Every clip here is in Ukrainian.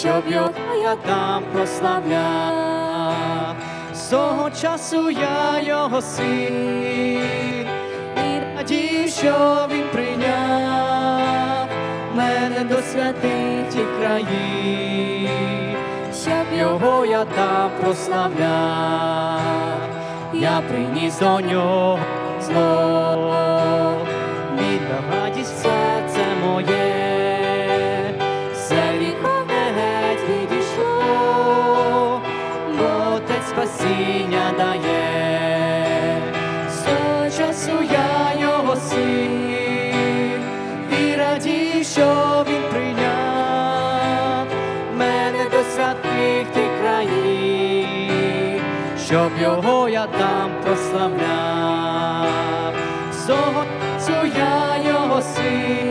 щоб його я там прославляв. З того часу я його син, і радію, що він прийняв мене до святих тих країв, щоб його я там прославляв. Я приніс до нього знов, спасіння дає, з часу я його син, і радію, що він прийняв мене до святих тих країв, щоб його я там прославляв. З того часу я його син,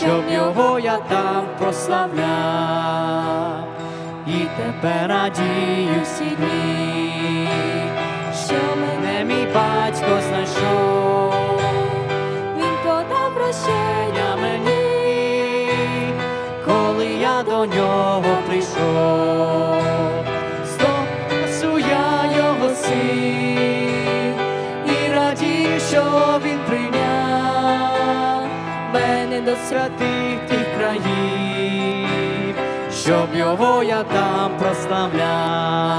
щоб його я там прославляв. І тепер радію всі дні, що мене мій батько знайшов, він подав прощення мені, коли я до нього прийшов, до святих тих країв, щоб його я там прославляв.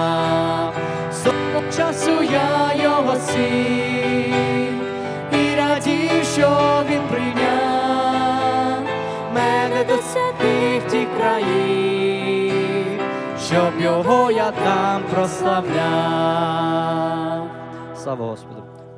З часу я його син, і радію, що він прийняв мене до святих тих країв, щоб його я там прославляв. Слава Господу!